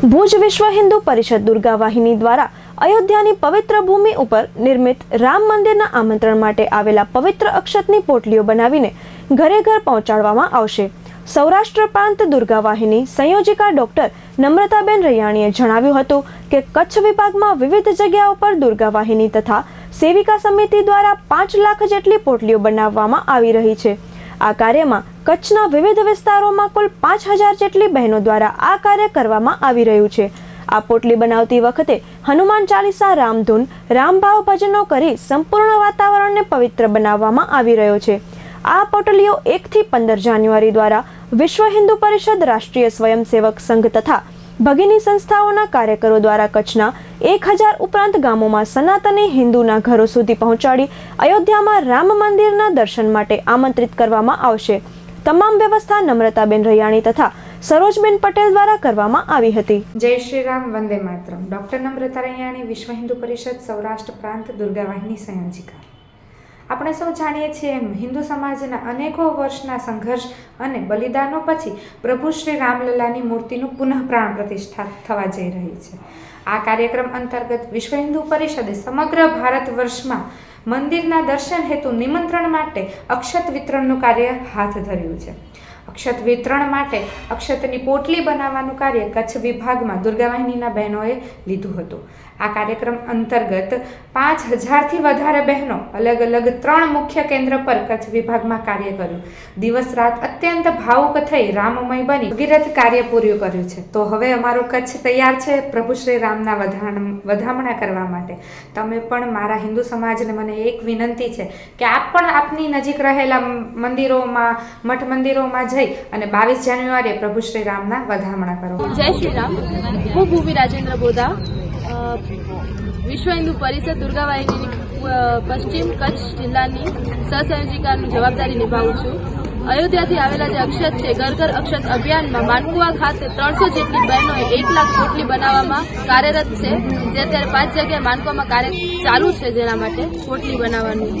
ભુજ વિશ્વ હિન્દુ પરિષદ દુર્ગા વાહિની દ્વારા અયોધ્યાની પવિત્ર ભૂમિ ઉપર નિર્મિત રામ મંદિરના આમંત્રણ માટે આવેલા પવિત્ર અક્ષતની પોટલીઓ બનાવીને ઘરે ઘર પહોંચાડવામાં આવશે. સૌરાષ્ટ્ર પ્રાંત દુર્ગા વાહિની સંયોજિકા ડોક્ટર નમ્રતાબેન રૈયાણીએ જણાવ્યું હતું કે કચ્છ વિભાગમાં વિવિધ જગ્યાઓ પર દુર્ગા વાહિની તથા સેવિકા સમિતિ દ્વારા પાંચ લાખ જેટલી પોટલીઓ બનાવવામાં આવી રહી છે. આ કાર્યમાં કચ્છના વિવિધ વિસ્તારોમાં કુલ પાંચ હજાર જેટલી બહેનો દ્વારા આ કાર્ય કરવામાં આવી રહ્યું છે. આ પોટલી બનાવતી વખતે હનુમાન ચાલીસા રામધૂન રામભાવ ભજનો કરી સંપૂર્ણ વાતાવરણને પવિત્ર બનાવવામાં આવી રહ્યો છે. આ પોટલીઓ એકથી પંદર જાન્યુઆરી દ્વારા વિશ્વ હિન્દુ પરિષદ રાષ્ટ્રીય સ્વયંસેવક સંઘ તથા ભગીની સંસ્થાઓના કાર્યકરો દ્વારા કચ્છના એક હજાર ઉપરાંત ગામોમાં સનાતને હિન્દુના ઘરો સુધી પહોંચાડી અયોધ્યામાં રામ મંદિરના દર્શન માટે આમંત્રિત કરવામાં આવશે. તમામ વ્યવસ્થા નમ્રતાબેન રૈયાણી તથા સરોજબેન પટેલ દ્વારા કરવામાં આવી હતી. જય શ્રી રામ, વંદે માતરમ. ડૉક્ટર નમ્રતા રૈયાણી, વિશ્વ હિન્દુ પરિષદ સૌરાષ્ટ્ર પ્રાંત, દુર્ગાવાહિની સંયોજિકા. આપણે સૌ જાણીએ છીએ એમ હિન્દુ સમાજના અનેકો વર્ષના સંઘર્ષ અને બલિદાનો પછી પ્રભુ શ્રી રામલલાની મૂર્તિનું પુનઃ પ્રાણ પ્રતિષ્ઠા થવા જઈ રહી છે. આ કાર્યક્રમ અંતર્ગત વિશ્વ હિન્દુ પરિષદે સમગ્ર ભારત વર્ષમાં મંદિરના દર્શન હેતુ નિમંત્રણ માટે અક્ષત વિતરણનું કાર્ય હાથ ધર્યું છે. અક્ષત વિતરણ માટે અક્ષતની પોટલી બનાવવાનું કાર્ય કચ્છ વિભાગમાં દુર્ગાવાહિનીના બહેનોએ લીધું હતું. આ કાર્યક્રમ અંતર્ગત પાંચ હજારથી વધારે બહેનો અલગ અલગ ત્રણ મુખ્ય કેન્દ્ર પર કચ્છ વિભાગમાં કાર્ય કર્યું. દિવસ રાત અત્યંત ભાવુક થઈ રામમય બની ભગીરથ કાર્ય પૂર્યું કર્યું છે. તો હવે અમારું કચ્છ તૈયાર છે પ્રભુ શ્રી રામના વધારણ વધામણા કરવા માટે. તમે પણ મારા હિન્દુ સમાજને મને એક વિનંતી છે કે આપ પણ આપની નજીક રહેલા મંદિરોમાં, મઠ મંદિરોમાં જઈ અને બાવીસ જાન્યુઆરીએ પ્રભુ શ્રી રામના વધામણા કરો. જય શ્રી રામ. હું ભૂમિ રાજેન્દ્ર બોધા વિશ્વ હિન્દુ પરિષદ દુર્ગાવાહિની પશ્ચિમ કચ્છ જિલ્લાની સહસંયોજિકાની જવાબદારી નિભાવું છું. અયોધ્યાથી આવેલા જે અક્ષત છે, ઘર ઘર અક્ષત અભિયાનમાં માનકુવા ખાતે ત્રણસો જેટલી બહેનોએ એક લાખ પોટલી બનાવવામાં કાર્યરત છે. જે અત્યારે પાંચ જગ્યાએ માનકુવામાં કાર્ય ચાલુ છે જેના માટે પોટલી બનાવવાનું.